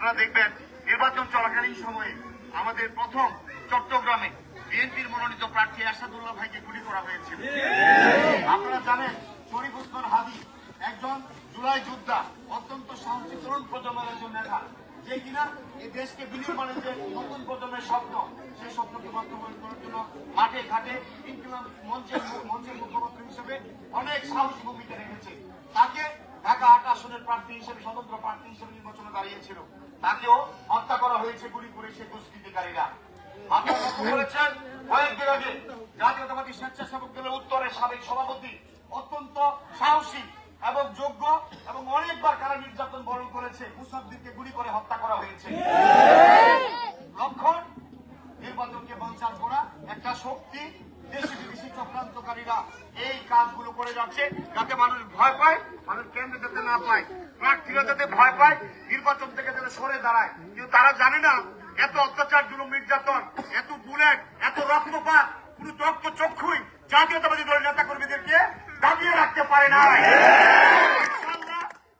আপনারা দেখবেন, নির্বাচন চলাকালীন সময়ে আমাদের প্রথম চট্টগ্রামে বিএনপির মনোনীত প্রার্থী আসাদুল্লাহ ভাইকে গুলি করা হয়েছিল। আপনারা জানেন, শরীফ ওসমান হাদি একজন জুলাই যোদ্ধা, অত্যন্ত সাহসী প্রজন্মের একজন নেতা। যে কিনা এই দেশকে বিনির্মাণের যে নতুন প্রজন্মের স্বপ্ন, সেই স্বপ্নকে বাস্তবায়ন করার জন্য মাঠে ঘাটে ইনকিলাব মঞ্চের মঞ্চের মুখপাত্র হিসেবে অনেক সাহসী ভূমিকা রেখেছে। তাকে ঢাকা আট আসনের প্রার্থী হিসেবে, স্বতন্ত্র প্রার্থী হিসেবে নির্বাচনে দাঁড়িয়েছিল। তাকেও হত্যা করা হয়েছে গুলি করে সে দুষ্কৃতিকারীরা। করেছেন কয়েকদিন আগে। জাতীয়তাবাদী স্বেচ্ছাসেবক দলের উত্তরের সাবেক সভাপতি অত্যন্ত সাহসী এবং যোগ্য এবং অনেকবার কারা নির্যাতন বরণ করেছে মুসাদ্দিককে গুলি করে হত্যা করা হয়েছে। করে যাচ্ছে, যাতে মানুষ ভয় পায়, মানুষ কেন্দ্র যাতে না পায়। প্রার্থীরা যাতে ভয় পায়, নির্বাচন থেকে যাতে সরে দাঁড়ায়। কিন্তু তারা জানে না, এত অত্যাচার, জুলুম, নির্যাতন, এত বুলেট, এত রক্তপাত, কোন রক্ত চক্ষুই জাতীয়তাবাদী দলের নেতা কর্মীদেরকে দাবিয়ে রাখতে পারে না।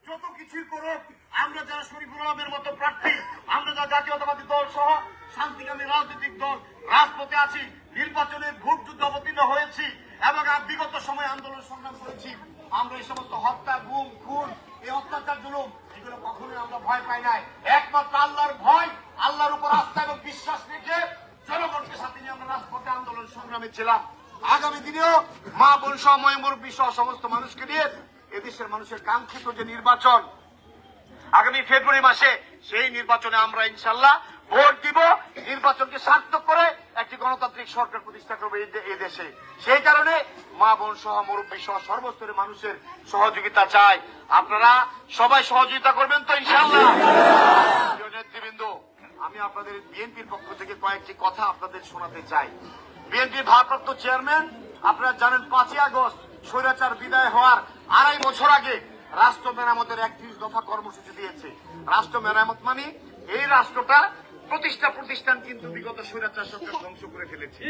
যত কিছুই করুক, আমরা যারা শরীফুল আলমের মতো প্রার্থী, আমরা যারা জাতীয়তাবাদী দল সহ শান্তিকামী রাজনৈতিক দল, রাজপথে আছি নির্বাচনের ভোট যুদ্ধ অবতীর্ণ হয়েছি এবং বিগত সময় আন্দোলন সংগ্রাম করেছি। আমরা এই সমস্ত হত্যা, গুম, খুন, এই অত্যাচার জুলুম, এগুলো কখনোই আমরা ভয় পাই নাই। একমাত্র আল্লাহর ভয়, আল্লাহর উপর আস্থা এবং বিশ্বাস রেখে জনগণকে সাথে নিয়ে আমরা রাজপথে আন্দোলন সংগ্রামে ছিলাম। আগামী দিনেও মা, বোন সময় মুরব্বী সহ সমস্ত মানুষকে নিয়ে এদেশের মানুষের কাঙ্ক্ষিত যে নির্বাচন, আগামী ফেব্রুয়ারি মাসে সেই নির্বাচনে আমরা ইনশাল্লাহ ভোট দিব নির্বাচনকে সার্থক করে একটি গণতান্ত্রিক সরকার প্রতিষ্ঠা করবে এই দেশে। সেই কারণে মা বোন সহ মুরব্বী সহ সর্বস্তরের মানুষের সহযোগিতা চাই। আপনারা সবাই সহযোগিতা করবেন তো ইনশাল্লাহ নেতৃবৃন্দ, আমি আপনাদের বিএনপির পক্ষ থেকে কয়েকটি কথা আপনাদের শোনাতে চাই। বিএনপির ভারপ্রাপ্ত চেয়ারম্যান, আপনারা জানেন পাঁচই আগস্ট স্বৈরাচার বিদায় হওয়ার আড়াই বছর আগে রাষ্ট্র মেরামতের একত্রিশ দফা কর্মসূচি দিয়েছে। রাষ্ট্র মেরামত মানে এই রাষ্ট্রটা প্রতিষ্ঠা প্রতিষ্ঠান কিন্তু বিগত স্বৈরাচার সরকার ধ্বংস করে ফেলেছে।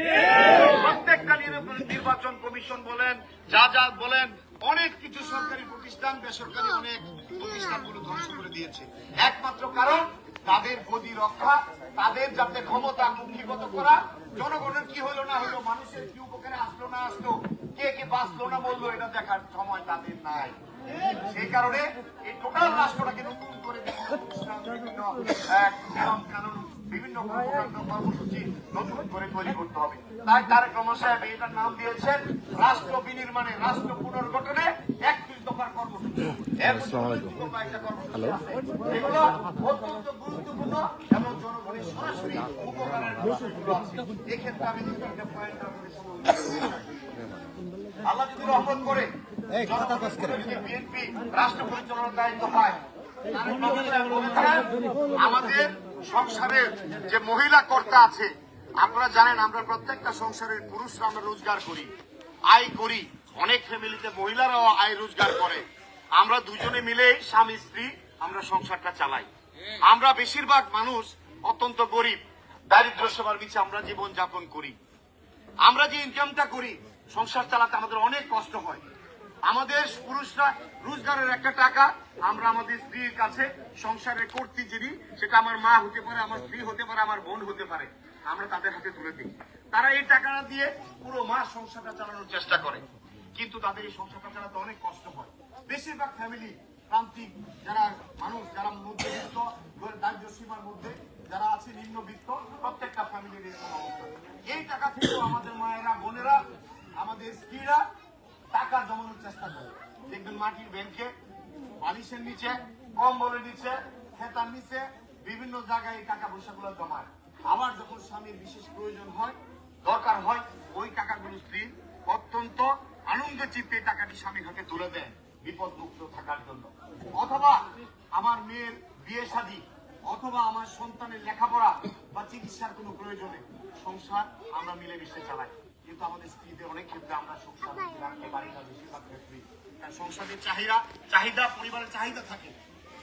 প্রত্যেকটা নির- নির্বাচন কমিশন বলেন, যা যা বলেন, অনেক কিছু সরকারি প্রতিষ্ঠান, বেসরকারি অনেক প্রতিষ্ঠানগুলো ধ্বংস করে দিয়েছে। একমাত্র কারণ, তাদের গদি রক্ষা, তাদের যাতে ক্ষমতা মুখীগত করা। জনগণের কি হলো না হলো মানুষের কি উপকারে আসলো না আসলো, কে কে বাঁচলো না বলল, এটা দেখার সময় তাদের নাই। সেই কারণে এই টোটাল রাষ্ট্রটাকে বিভিন্ন আহ, বিভিন্ন কর্মসূচি নতুন করে তৈরি করতে হবে তাই তারেক সাহেব এটার নাম দিয়েছেন রাষ্ট্র বিনির্মাণে রাষ্ট্র পুনর্গঠনে একত্রিশ দফার কর্মসূচি। এগুলো অত্যন্ত গুরুত্বপূর্ণ এবং জনগণের সরাসরি উপকারের এক্ষেত্রে আমি দুটো পয়েন্ট। আল্লাহ যদি রহমত করে বিএনপি রাষ্ট্র পরিচালনার দায়িত্ব পায় আমাদের সংসারের যে মহিলা কর্তা আছে, আপনারা জানেন আমরা প্রত্যেকটা সংসারের পুরুষরা আমরা রোজগার করি, আয় করি। অনেক ফ্যামিলিতে মহিলারাও আয় রোজগার করে। আমরা দুজনে মিলে স্বামী, স্ত্রী আমরা সংসারটা চালাই। আমরা বেশিরভাগ মানুষ অত্যন্ত গরিব, দারিদ্র সেবার নিচে আমরা জীবন যাপন করি। আমরা যে ইনকামটা করি, সংসার চালাতে আমাদের অনেক কষ্ট হয়। আমাদের পুরুষরা রোজগারের একটা টাকা, আমরা আমাদের স্ত্রীর কাছে সংসারে করতে যিনি, সেটা আমার মা হতে পারে, আমার স্ত্রী হতে পারে, আমার বোন হতে পারে, আমরা তাদের হাতে তুলে দিই। তারা এই টাকাটা দিয়ে পুরো মাস সংসারটা চালানোর চেষ্টা করে। কিন্তু তাদের এই সংসারটা চালাতে অনেক কষ্ট হয়। বেশিরভাগ ফ্যামিলি প্রান্তিক যারা মানুষ, যারা মধ্যবিত্ত, দারিদ্র সীমার মধ্যে যারা আছে, নিম্নবিত্ত, প্রত্যেকটা ফ্যামিলির এই টাকা থেকেও আমাদের মায়েরা, বোনেরা, আমাদের স্ত্রীরা টাকা জমানোর চেষ্টা করে। দেখবেন মাটির ব্যাংকে বালিশের নিচে, কম্বলের নিচে খেতার নিচে বিভিন্ন জায়গায় এই টাকা পয়সাগুলো জমায়। আবার যখন স্বামীর বিশেষ প্রয়োজন হয়, দরকার হয়, ওই টাকাগুলো স্ত্রী অত্যন্ত আনন্দ এই টাকাটি স্বামীর হাতে তুলে দেয় বিপদ মুক্ত থাকার জন্য। অথবা আমার মেয়ের বিয়ে শাদী, অথবা আমার সন্তানের লেখাপড়া বা চিকিৎসার কোনো প্রয়োজনে সংসার আমরা মিলেমিশে চালাই। কিন্তু আমাদের স্ত্রীদের অনেক ক্ষেত্রে আমরা সংসার রাখতে পারি না বেশিরভাগ ক্ষেত্রে কারণ সংসারের চাহিদা চাহিদা পরিবারের চাহিদা থাকে।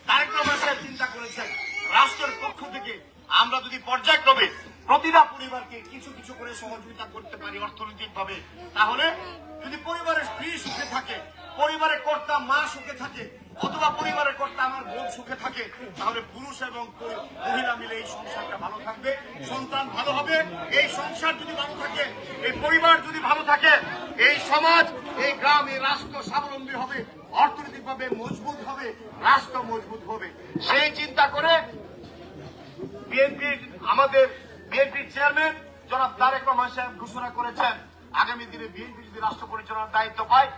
তারেক রহমান সাহেব চিন্তা করেছেন রাষ্ট্রের পক্ষ থেকে আমরা যদি পর্যায়ক্রমে প্রতিটা পরিবারকে কিছু কিছু করে সহযোগিতা করতে পারি অর্থনৈতিক ভাবে তাহলে যদি পরিবারের স্ত্রী সুখে থাকে পরিবারের কর্তা মা সুখে থাকে অথবা পরিবারের কর্তা আমার বোন সুখে থাকে, তাহলে পুরুষ এবং মহিলা মিলে এই সংসারটা ভালো থাকবে। সন্তান ভালো হবে। এই সংসার যদি ভালো থাকে, এই পরিবার যদি ভালো থাকে, এই সমাজ, এই গ্রাম, এই রাষ্ট্র স্বাবলম্বী হবে, অর্থনৈতিকভাবে মজবুত হবে, রাষ্ট্র মজবুত হবে। সেই চিন্তা করে বিএনপি আমাদের বিএনপির চেয়ারম্যান জনাব তারেক রহমান সাহেব ঘোষণা করেছেন, আগামী দিনে বিএনপি যদি রাষ্ট্র পরিচালনার দায়িত্ব পায়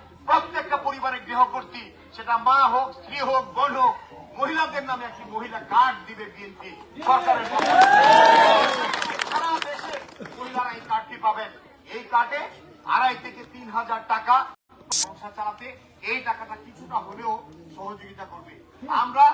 সেটা মা হোক, স্ত্রী হোক, বোন হোক, মহিলাদের নামে একটি মহিলা কার্ড দিবে বিএনপি সরকারের সারা দেশে মহিলারা এই কার্ডটি পাবেন। এই কার্ডে আড়াই থেকে তিন হাজার টাকা সংসার চালাতে এই টাকাটা কিছুটা হলেও সহযোগিতা করবে। আমরা